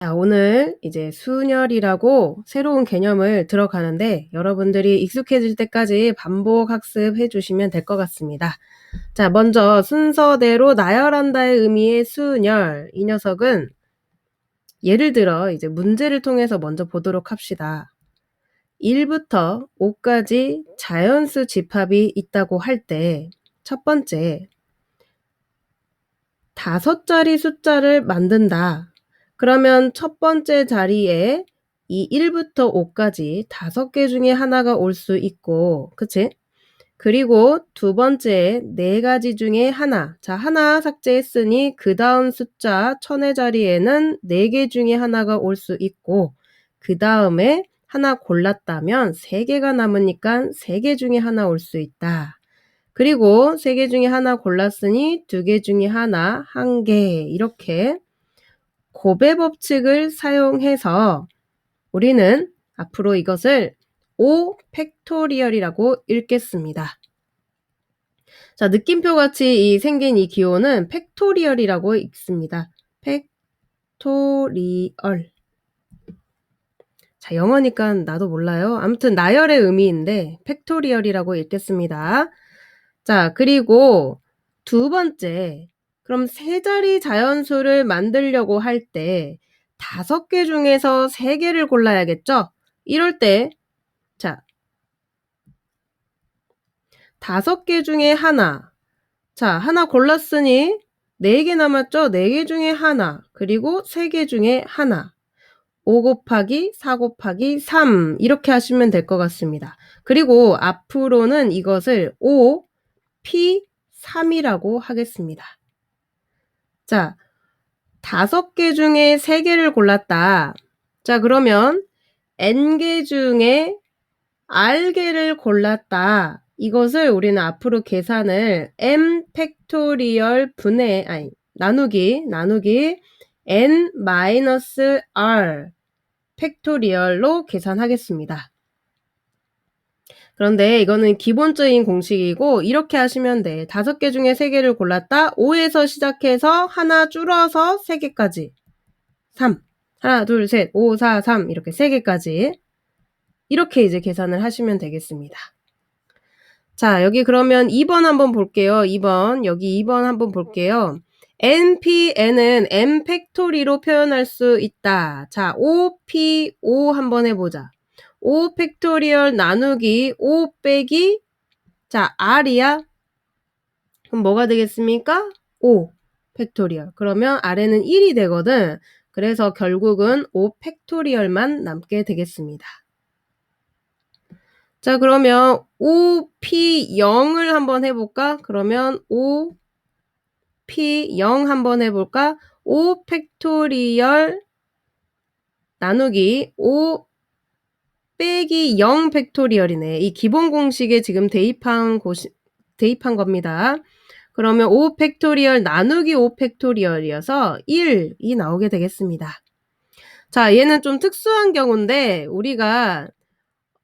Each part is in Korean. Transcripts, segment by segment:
자, 오늘 이제 순열이라고 새로운 개념을 들어가는데 여러분들이 익숙해질 때까지 반복 학습해 주시면 될 것 같습니다. 자, 먼저 순서대로 나열한다의 의미의 순열. 이 녀석은 예를 들어 이제 문제를 통해서 먼저 보도록 합시다. 1부터 5까지 자연수 집합이 있다고 할 때 첫 번째 다섯 자리 숫자를 만든다. 그러면 첫 번째 자리에 이 1부터 5까지 다섯 개 중에 하나가 올 수 있고, 그치? 그리고 두 번째 네 가지 중에 하나. 자, 하나 삭제했으니 그 다음 숫자 천의 자리에는 네 개 중에 하나가 올 수 있고, 그 다음에 하나 골랐다면 세 개가 남으니까 세 개 중에 하나 올 수 있다. 그리고 세 개 중에 하나 골랐으니 두 개 중에 하나, 한 개, 이렇게 고배 법칙을 사용해서 우리는 앞으로 이것을 5 팩토리얼이라고 읽겠습니다. 자, 느낌표 같이 이 생긴 이 기호는 팩토리얼이라고 읽습니다. 팩토리얼. 자, 영어니까 나도 몰라요. 아무튼 나열의 의미인데 팩토리얼이라고 읽겠습니다. 자, 그리고 두 번째. 그럼 세 자리 자연수를 만들려고 할 때 다섯 개 중에서 세 개를 골라야겠죠? 이럴 때, 자, 다섯 개 중에 하나. 자, 하나 골랐으니 네 개 남았죠? 네 개 중에 하나. 그리고 세 개 중에 하나. 5 곱하기 4 곱하기 3 이렇게 하시면 될 것 같습니다. 그리고 앞으로는 이것을 5 P 3이라고 하겠습니다. 자, 다섯 개 중에 세 개를 골랐다. 자, 그러면 n개 중에 r개를 골랐다. 이것을 우리는 앞으로 계산을 m 팩토리얼 분의 아니 나누기 나누기 n 마이너스 r 팩토리얼로 계산하겠습니다. 그런데 이거는 기본적인 공식이고 이렇게 하시면 돼. 다섯 개 중에 세 개를 골랐다. 5에서 시작해서 하나 줄어서 세 개까지. 3. 하나, 둘, 셋, 5, 4, 3 이렇게 세 개까지. 이렇게 이제 계산을 하시면 되겠습니다. 자, 여기 그러면 2번 한번 볼게요. 2번. 여기 2번 한번 볼게요. npn은 n 팩토리로 표현할 수 있다. 자, 5p5 한번 해 보자. 5 팩토리얼 나누기 5 빼기 자 r이야. 그럼 뭐가 되겠습니까? 5 팩토리얼. 그러면 r에는 1이 되거든. 그래서 결국은 5 팩토리얼만 남게 되겠습니다. 자 그러면 5p0을 한번 해볼까? 그러면 5p0 한번 해볼까? 5 팩토리얼 나누기 5 빼기 0 팩토리얼이네. 이 기본 공식에 지금 대입한 고시, 대입한 겁니다. 그러면 5 팩토리얼 나누기 5 팩토리얼이어서 1이 나오게 되겠습니다. 자, 얘는 좀 특수한 경우인데 우리가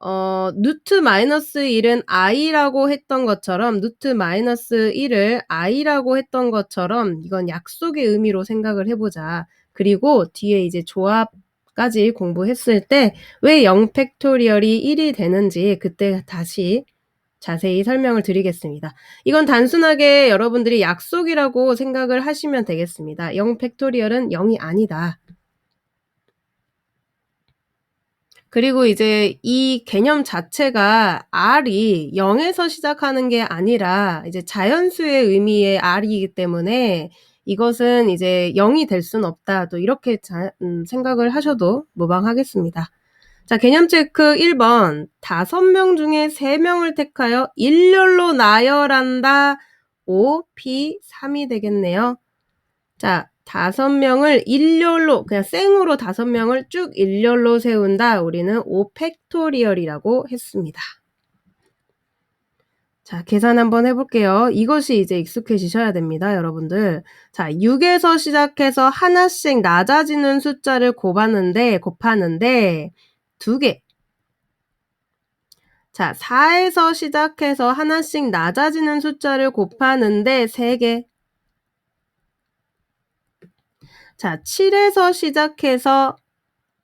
어, 누트 마이너스 1은 i라고 했던 것처럼 누트 마이너스 1을 i라고 했던 것처럼 이건 약속의 의미로 생각을 해보자. 그리고 뒤에 이제 조합 까지 공부했을 때 왜 0 팩토리얼이 1이 되는지 그때 다시 자세히 설명을 드리겠습니다. 이건 단순하게 여러분들이 약속이라고 생각을 하시면 되겠습니다. 0 팩토리얼은 0이 아니다. 그리고 이제 이 개념 자체가 R이 0에서 시작하는 게 아니라 이제 자연수의 의미의 R이기 때문에 이것은 이제 0이 될 수는 없다. 또 이렇게 자, 음, 생각을 하셔도 무방하겠습니다. 자, 개념 체크 1번. 5명 중에 3명을 택하여 일렬로 나열한다. 5, P, 3이 되겠네요. 자, 5명을 일렬로, 그냥 생으로 5명을 쭉 일렬로 세운다. 우리는 5 팩토리얼이라고 했습니다. 자, 계산 한번 해볼게요. 이것이 이제 익숙해지셔야 됩니다, 여러분들. 자, 6에서 시작해서 하나씩 낮아지는 숫자를 곱하는데, 곱하는데, 두 개. 자, 4에서 시작해서 하나씩 낮아지는 숫자를 곱하는데, 세 개. 자, 7에서 시작해서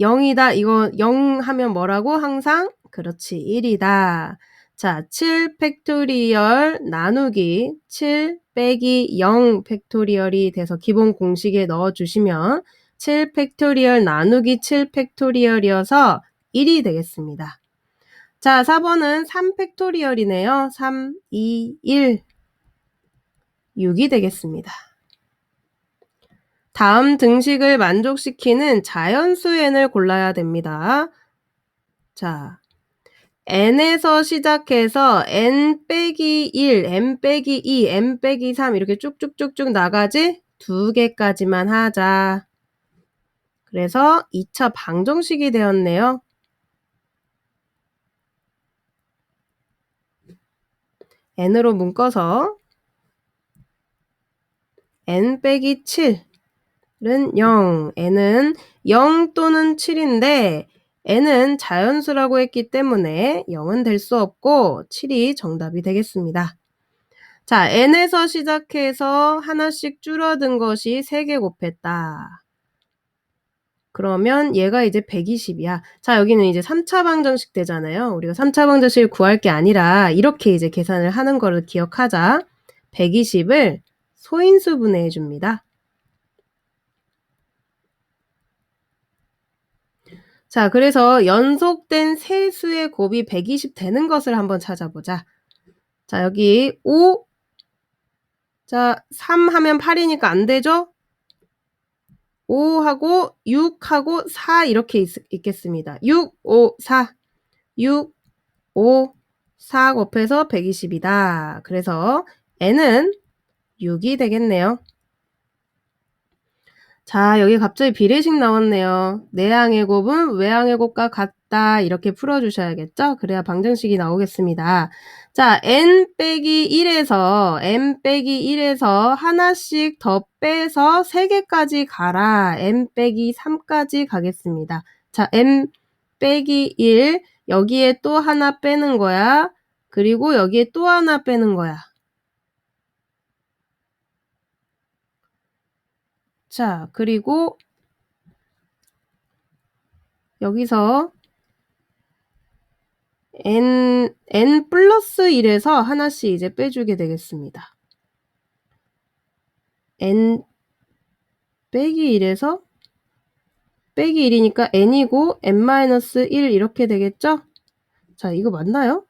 0이다. 이거 0 하면 뭐라고? 항상 그렇지. 1이다. 자, 7 팩토리얼 나누기 7 빼기 0 팩토리얼이 돼서 기본 공식에 넣어 주시면 7 팩토리얼 나누기 7 팩토리얼이어서 1이 되겠습니다. 자, 4번은 3 팩토리얼이네요. 3, 2, 1. 6이 되겠습니다. 다음 등식을 만족시키는 자연수 n을 골라야 됩니다. 자, n에서 시작해서 n 빼기 1, n 빼기 2, n 빼기 3 이렇게 쭉쭉쭉쭉 나가지? 두 개까지만 하자. 그래서 2차 방정식이 되었네요. n으로 묶어서 n 빼기 7은 0, n은 0 또는 7인데 n은 자연수라고 했기 때문에 0은 될 수 없고 7이 정답이 되겠습니다. 자, n에서 시작해서 하나씩 줄어든 것이 3개 곱했다. 그러면 얘가 이제 120이야. 자, 여기는 이제 3차 방정식 되잖아요. 우리가 3차 방정식을 구할 게 아니라 이렇게 이제 계산을 하는 거를 기억하자. 120을 소인수 분해해 줍니다. 자, 그래서 연속된 세 수의 곱이 120 되는 것을 한번 찾아보자. 자, 여기 5. 자, 3 하면 8이니까 안 되죠? 5하고 6하고 4 이렇게 있, 있겠습니다. 6, 5, 4. 6, 5, 4 곱해서 120이다. 그래서 n은 6이 되겠네요. 자, 여기 갑자기 비례식 나왔네요. 내항의 곱은 외항의 곱과 같다. 이렇게 풀어주셔야겠죠? 그래야 방정식이 나오겠습니다. 자, n 빼기 1에서 n 빼기 1에서 하나씩 더 빼서 3개까지 가라. n 빼기 3까지 가겠습니다. 자, n 빼기 1 여기에 또 하나 빼는 거야. 그리고 여기에 또 하나 빼는 거야. 자, 그리고 여기서 n, n 플러스 1에서 하나씩 이제 빼주게 되겠습니다. n 빼기 1에서 빼기 1이니까 n이고 n-1 이렇게 되겠죠? 자, 이거 맞나요?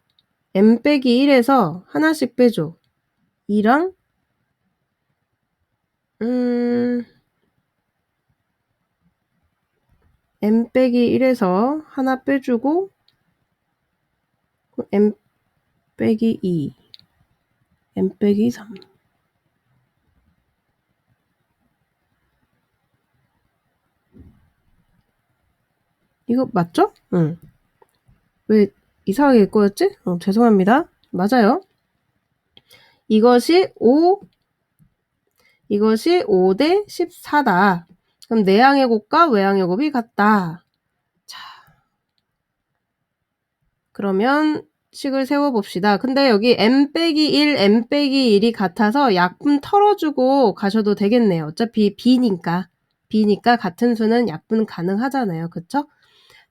n 빼기 1에서 하나씩 빼줘. 2랑 음... n 빼기 1에서 하나 빼주고 n 빼기 2 n 빼기 3 이거 맞죠? 응. 왜 이상하게 꼬였지? 어, 죄송합니다. 맞아요. 이것이 5 이것이 5대 14다. 그럼 내항의 곱과 외항의 곱이 같다. 자. 그러면 식을 세워봅시다. 근데 여기 m 빼기 1, m 빼기 1이 같아서 약분 털어주고 가셔도 되겠네요. 어차피 b니까. b니까 같은 수는 약분 가능하잖아요. 그쵸?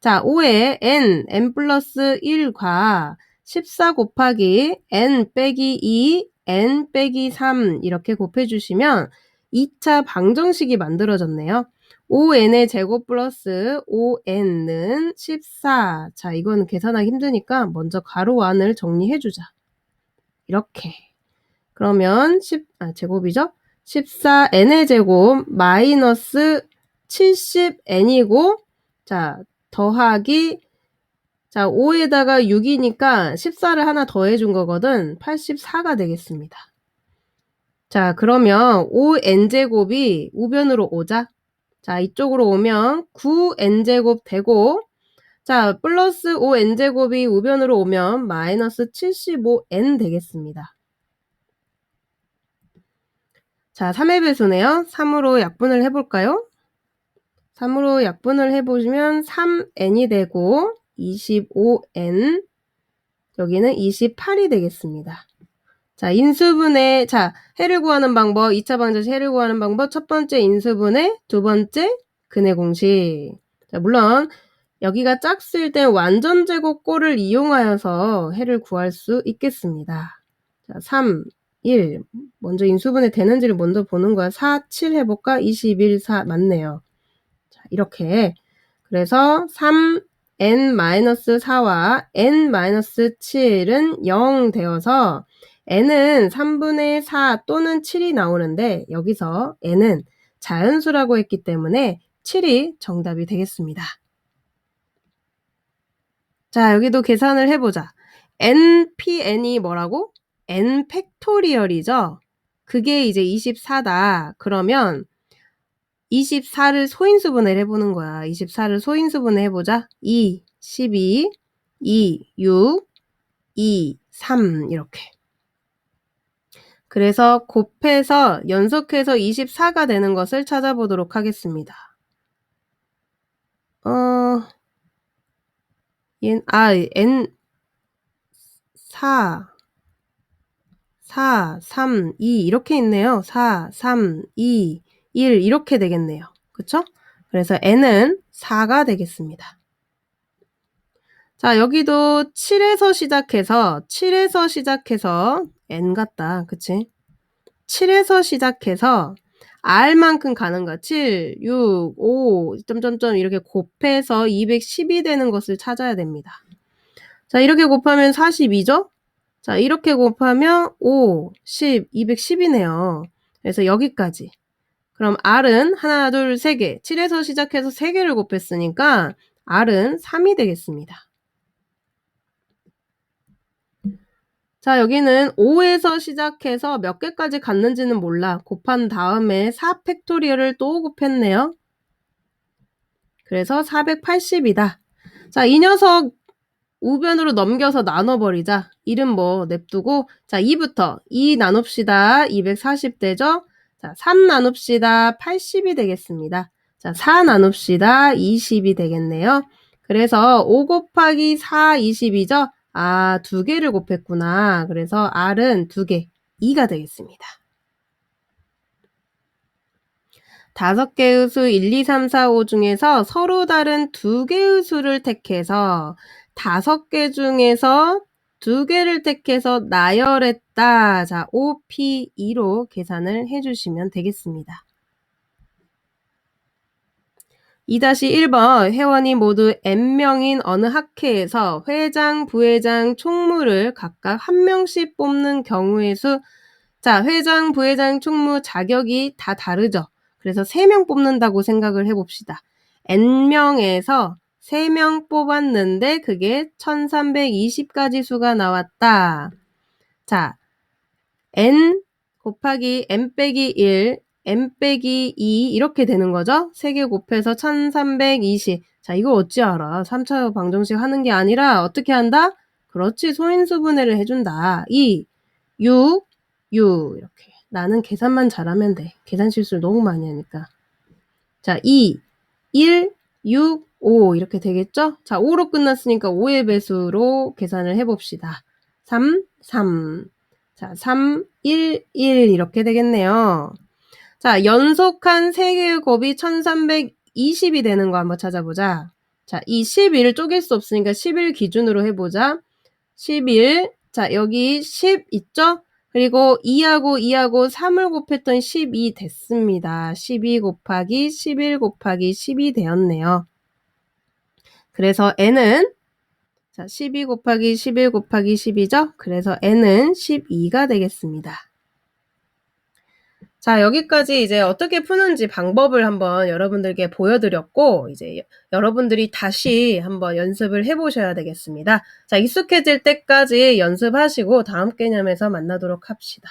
자, 5에 n, n 플러스 1과 14 곱하기 n 빼기 2, n 빼기 3 이렇게 곱해주시면 2차 방정식이 만들어졌네요. 5n의 제곱 플러스 5n은 14. 자, 이거는 계산하기 힘드니까 먼저 가로 안을 정리해주자. 이렇게. 그러면 10, 아, 제곱이죠? 14n의 제곱 마이너스 70n이고, 자, 더하기, 자, 5에다가 6이니까 14를 하나 더해준 거거든. 84가 되겠습니다. 자, 그러면 5n제곱이 우변으로 오자. 자, 이쪽으로 오면 9n제곱 되고, 자, 플러스 5n제곱이 우변으로 오면 마이너스 75n 되겠습니다. 자, 3의 배수네요. 3으로 약분을 해볼까요? 3으로 약분을 해보시면 3n이 되고 25n 여기는 28이 되겠습니다. 자, 인수분해, 자, 해를 구하는 방법, 2차 방정식 해를 구하는 방법, 첫 번째 인수분해, 두 번째 근해 공식. 자, 물론, 여기가 짝수일 땐 완전 제곱 꼴을 이용하여서 해를 구할 수 있겠습니다. 자, 3, 1. 먼저 인수분해 되는지를 먼저 보는 거야. 4, 7 해볼까? 21, 4. 맞네요. 자, 이렇게. 그래서 3, n-4와 n-7은 0 되어서 n은 3분의 4 또는 7이 나오는데 여기서 n은 자연수라고 했기 때문에 7이 정답이 되겠습니다. 자, 여기도 계산을 해보자. npn이 뭐라고? n 팩토리얼이죠? 그게 이제 24다. 그러면 24를 소인수분해를 해보는 거야. 24를 소인수분해 해보자. 2, 12, 2, 6, 2, 3 이렇게. 그래서 곱해서 연속해서 24가 되는 것을 찾아보도록 하겠습니다. 어, 얜, 아, n 4, 4, 3, 2 이렇게 있네요. 4, 3, 2, 1 이렇게 되겠네요. 그쵸? 그래서 n은 4가 되겠습니다. 자, 여기도 7에서 시작해서 7에서 시작해서 n 같다. 그치? 7에서 시작해서 r만큼 가는 거야. 7, 6, 5, 점점점 이렇게 곱해서 210이 되는 것을 찾아야 됩니다. 자, 이렇게 곱하면 42죠? 자, 이렇게 곱하면 5, 10, 210이네요. 그래서 여기까지. 그럼 R은 하나, 둘, 세 개. 7에서 시작해서 세 개를 곱했으니까 R은 3이 되겠습니다. 자, 여기는 5에서 시작해서 몇 개까지 갔는지는 몰라. 곱한 다음에 4 팩토리얼을 또 곱했네요. 그래서 480이다. 자, 이 녀석 우변으로 넘겨서 나눠버리자. 이름 뭐 냅두고 자, 2부터 2 나눕시다. 240 되죠? 자, 3 나눕시다. 80이 되겠습니다. 자, 4 나눕시다. 20이 되겠네요. 그래서 5 곱하기 4, 20이죠? 아, 두 개를 곱했구나. 그래서 R은 두 개, 2가 되겠습니다. 다섯 개의 수 1, 2, 3, 4, 5 중에서 서로 다른 두 개의 수를 택해서 다섯 개 중에서 두 개를 택해서 나열했다. 자, OP2로 계산을 해주시면 되겠습니다. 2-1번 회원이 모두 N명인 어느 학회에서 회장, 부회장, 총무를 각각 한 명씩 뽑는 경우의 수. 자, 회장, 부회장, 총무 자격이 다 다르죠. 그래서 3명 뽑는다고 생각을 해봅시다. N명에서 3명 뽑았는데 그게 1320가지 수가 나왔다. 자, N 곱하기 N 빼기 1, n 빼기 2 이렇게 되는 거죠. 3개 곱해서 1320. 자, 이거 어찌 알아? 3차 방정식 하는 게 아니라 어떻게 한다? 그렇지, 소인수 분해를 해준다. 2, 6, 6 이렇게. 나는 계산만 잘하면 돼. 계산 실수를 너무 많이 하니까. 자, 2, 1, 6, 5 이렇게 되겠죠? 자, 5로 끝났으니까 5의 배수로 계산을 해봅시다. 3, 3. 자, 3, 1, 1 이렇게 되겠네요. 자, 연속한 3개의 곱이 1320이 되는 거 한번 찾아보자. 자, 이 11을 쪼갤 수 없으니까 11 기준으로 해보자. 11. 자, 여기 10 있죠? 그리고 2하고 2하고 3을 곱했던 12 됐습니다. 12 곱하기 11 곱하기 10이 되었네요. 그래서 n은 자, 12 곱하기 11 곱하기 10이죠? 그래서 n은 12가 되겠습니다. 자, 여기까지 이제 어떻게 푸는지 방법을 한번 여러분들께 보여드렸고, 이제 여러분들이 다시 한번 연습을 해보셔야 되겠습니다. 자, 익숙해질 때까지 연습하시고 다음 개념에서 만나도록 합시다.